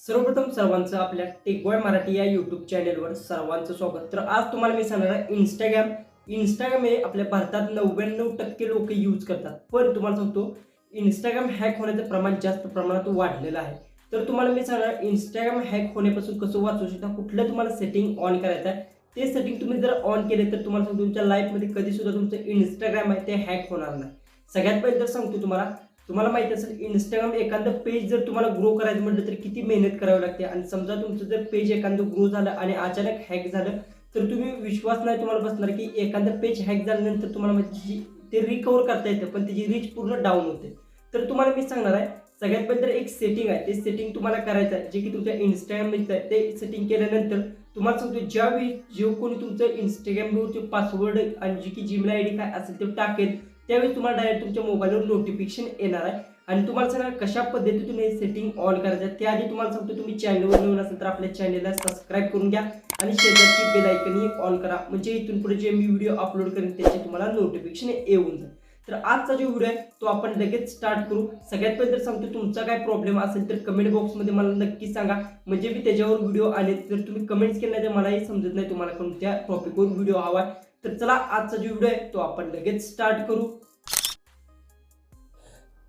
सर्वप्रथम सर्वांचं आपल्या टेकबॉय मराठी या यूट्यूब चॅनेलवर सर्वांचं स्वागत. तर आज तुम्हाला मी सांगणार आहे इंस्टाग्राम इंस्टाग्राम हे आपल्या भारतात नव्याण्णव टक्के लोक यूज करतात. पण तुम्हाला सांगतो इंस्टाग्राम हॅक होण्याचं प्रमाण जास्त प्रमाणात वाढलेलं आहे. तर तुम्हाला मी सांगणार इंस्टाग्राम हॅक होण्यापासून कसं वाचू शकता कुठलं तुम्हाला सेटिंग ऑन करायचं आहे ते सेटिंग तुम्ही जर ऑन केले तर तुम्हाला सांगतो तुमच्या लाईफमध्ये कधीसुद्धा तुमचं इंस्टाग्राम आहे ते हॅक होणार नाही. सगळ्यात पहिले तर सांगतो तुम्हाला तुम्हाला माहिती असेल इंस्टाग्राम एखादं पेज जर तुम्हाला ग्रो करायचं म्हटलं तर किती मेहनत करावी लागते. आणि समजा तुमचं जर पेज एखादं ग्रो झालं आणि अचानक हॅक झालं तर तुम्ही विश्वास नाही तुम्हाला बसणार की एखादं पेज हॅक झाल्यानंतर तुम्हाला माहिती ते रिकवर करता येतं पण त्याची रीच पूर्ण डाऊन होते. तर तुम्हाला मी सांगणार आहे सगळ्यात पहिले तर एक सेटिंग आहे. ते सेटिंग तुम्हाला करायचं आहे जे की तुमच्या इंस्टाग्राममध्ये आहे. ते सेटिंग केल्यानंतर तुम्हाला सांगतो ज्यावेळी जे कोणी तुमचं इंस्टाग्रामवरचे पासवर्ड आणि जी की जीमेल आय डी काय असेल ते टाकेल त्यावेळी तुम्हाला डायरेक्ट तुमच्या मोबाईलवर नोटिफिकेशन येणार आहे. आणि तुम्हाला सांगा कशा पद्धतीतून हे सेटिंग ऑन करायचं त्याआधी तुम्हाला सांगतो तुम्ही चॅनलवर नवीन असेल तर आपल्या चॅनलला सबस्क्राईब करून घ्या. आणि शेजारची बेलायकनही ऑन करा. म्हणजे इथून पुढे जे मी व्हिडिओ अपलोड करेन त्याचे तुम्हाला नोटिफिकेशन येऊन जाईल. तर आजचा जो व्हिडिओ आहे तो आपण लगेच स्टार्ट करू. सगळ्यात पहिले तर सांगतो तुमचा काय प्रॉब्लेम असेल तर कमेंट बॉक्समध्ये मला नक्की सांगा. म्हणजे मी त्याच्यावर व्हिडिओ आले जर तुम्ही कमेंट्स केले तर मलाही समजत नाही तुम्हाला कोणत्या टॉपिकवर व्हिडिओ हवा आहे. तर चला आजचा जो व्हिडिओ आहे तो आपण लगेच स्टार्ट करू.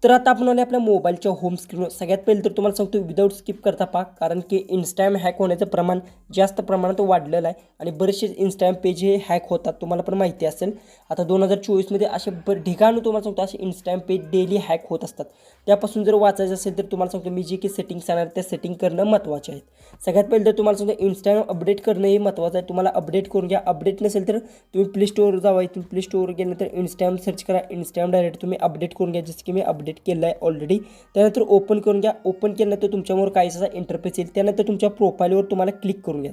तर आता आपण आले आपल्या मोबाईलच्या होम स्क्रीनवर सगळ्यात पहिले तर तुम्हाला सांगतो विदाऊट स्किप करता पहा कारण की इंस्टाग्राम हॅक होण्याचं प्रमाण जास्त प्रमाणात वाढलेलं आहे आणि बरेचसे इंस्टाग्राम पेज हे हॅक होतात. तुम्हाला पण माहिती असेल. आता दोन हजार चोवीसमध्ये असे ब ढिगाणं तुम्हाला सांगतो असे इंस्टाग्राम पेज डेली हॅक होत असतात. त्यापासून जर वाचायचं असेल तर तुम्हाला सांगतो मी जे की सेटिंग सांगणार त्या सेटिंग करणं महत्त्वाचे आहेत. सगळ्यात पहिले तर तुम्हाला सांगतो इंस्टाग्राम अपडेट करणं हे महत्त्वाचं आहे. तुम्हाला अपडेट करून घ्या. अपडेट नसेल तर तुम्ही प्ले स्टोअर जावा. इथून प्ले स्टोअर गेल्यानंतर इंस्टाग्राम सर्च करा. इंस्टाग्राम डायरेक्ट तुम्ही अपडेट करून घ्या. जसं की मी अपडेट अपडेट केलं आहे ऑलरेडी त्यानंतर ओपन करून घ्या. ओपन केल्यानंतर तुमच्यावर काही असा इंटरफेस येईल त्यानंतर तुमच्या प्रोफाईलवर तुम्हाला क्लिक करून घ्या.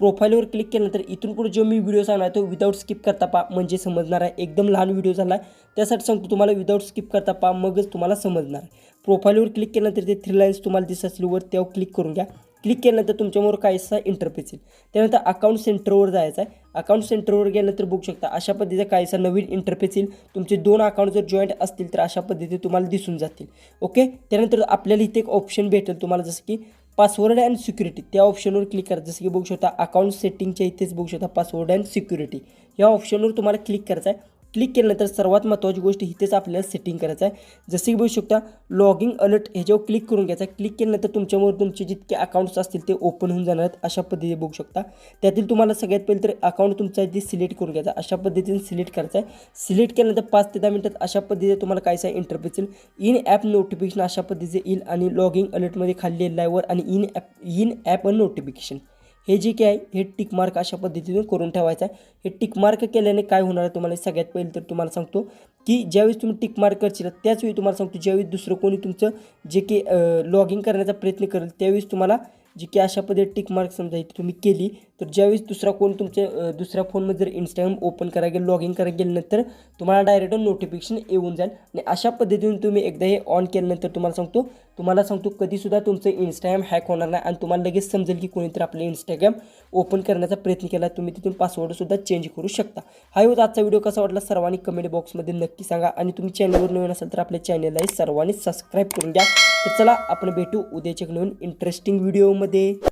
प्रोफाईलवर क्लिक केल्यानंतर इथून पुढे जो मी व्हिडिओ सांगणार तो विदाऊट स्किप करता पा म्हणजे समजणार आहे. एकदम लहान व्हिडिओ झाला आहे त्यासाठी सांगतो तुम्हाला विदाऊट स्किप करता पा मगच तुम्हाला समजणार. प्रोफाईलवर क्लिक केल्यानंतर ते थ्री लाईन्स तुम्हाला दिसत असल्यावर त्यावर क्लिक करून घ्या. क्लिक केल्यानंतर तुमच्यावर काहीसा इंटरफेस येईल. त्यानंतर अकाउंट सेंटरवर जायचं आहे. अकाउंट सेंटरवर गेल्यानंतर बघू शकता अशा पद्धतीचा काहीसा नवीन इंटरफेस येईल. तुमचे दोन अकाउंट जर जॉईंट असतील तर अशा पद्धतीने तुम्हाला दिसून जातील. ओके त्यानंतर आपल्याला इथे एक ऑप्शन भेटेल तुम्हाला जसं की पासवर्ड अँड सिक्युरिटी त्या ऑप्शनवर क्लिक करा. जसं की बघू शकता अकाउंट सेटिंगच्या इथेच बघू शकता पासवर्ड अँड सिक्युरिटी या ऑप्शनवर तुम्हाला क्लिक करायचं आहे. क्लिक केल्यानंतर सर्वात महत्त्वाची गोष्ट इथेच आपल्याला सेटिंग करायचं आहे. जसं की बघू शकता लॉगिंग अलर्ट ह्याच्यावर क्लिक करून घ्यायचं आहे क्लिक केल्यानंतर तुमच्यामुळे तुमचे जितके अकाउंट्स असतील ते ओपन होऊन जाणार आहेत अशा पद्धतीने बघू शकता. त्यातील तुम्हाला सगळ्यात पहिले तर अकाउंट तुमचा इथे सिलेक्ट करून घ्यायचा अशा पद्धतीने सिलेक्ट करायचं आहे. सिलेक्ट केल्यानंतर पाच ते दहा मिनिटात अशा पद्धतीने तुम्हाला कायसा इंटरफेस येईल. इन ॲप नोटिफिकेशन अशा पद्धतीचे येईल आणि लॉगिंग अलर्टमध्ये खाल्ली लाईव्हवर आणि in app in app notification हे जे काय आहे हे टिक मार्क अशा पद्धतीने करून ठेवायचं आहे. हे टिक मार्क केल्याने काय होणार आहे तुम्हाला? सगळ्यात पहिले तर तुम्हाला सांगतो की ज्यावेळेस तुम्ही टिक मार्क करशील त्याच वेळी तुम्हाला सांगतो ज्यावेळी दुसरं कोणी तुमचं जे की लॉगिंग करण्याचा प्रयत्न करेल त्यावेळेस तुम्हाला जी की अशा पद्धतीने टिक मार्क समजा इथे तुम्ही केली तर ज्यावेळेस दुसरा कोण तुमच्या दुसऱ्या फोनमध्ये जर इंस्टाग्राम ओपन करायला गेलं लॉग इन करायला गेल्यानंतर तुम्हाला डायरेक्ट नोटिफिकेशन येऊन जाईल. आणि अशा पद्धतीने तुम्ही एकदा हे ऑन केल्यानंतर तुम्हाला सांगतो तुम्हाला सांगतो कधीसुद्धा तुमचं इंस्टाग्राम हॅक होणार नाही आणि तुम्हाला लगेच समजेल की कोणीतरी आपलं इंस्टाग्राम ओपन करण्याचा प्रयत्न केला तुम्ही तिथून पासवर्डसुद्धा चेंज करू शकता. हा होता आजचा व्हिडिओ कसा वाटला सर्वांनी कमेंट बॉक्समध्ये नक्की सांगा. आणि तुम्ही चॅनलवर नवीन असाल तर आपल्या चॅनललाही सर्वांनी सबस्क्राईब करून घ्या. तर चला आपण भेटू उद्याच्या नवीन इंटरेस्टिंग व्हिडिओमध्ये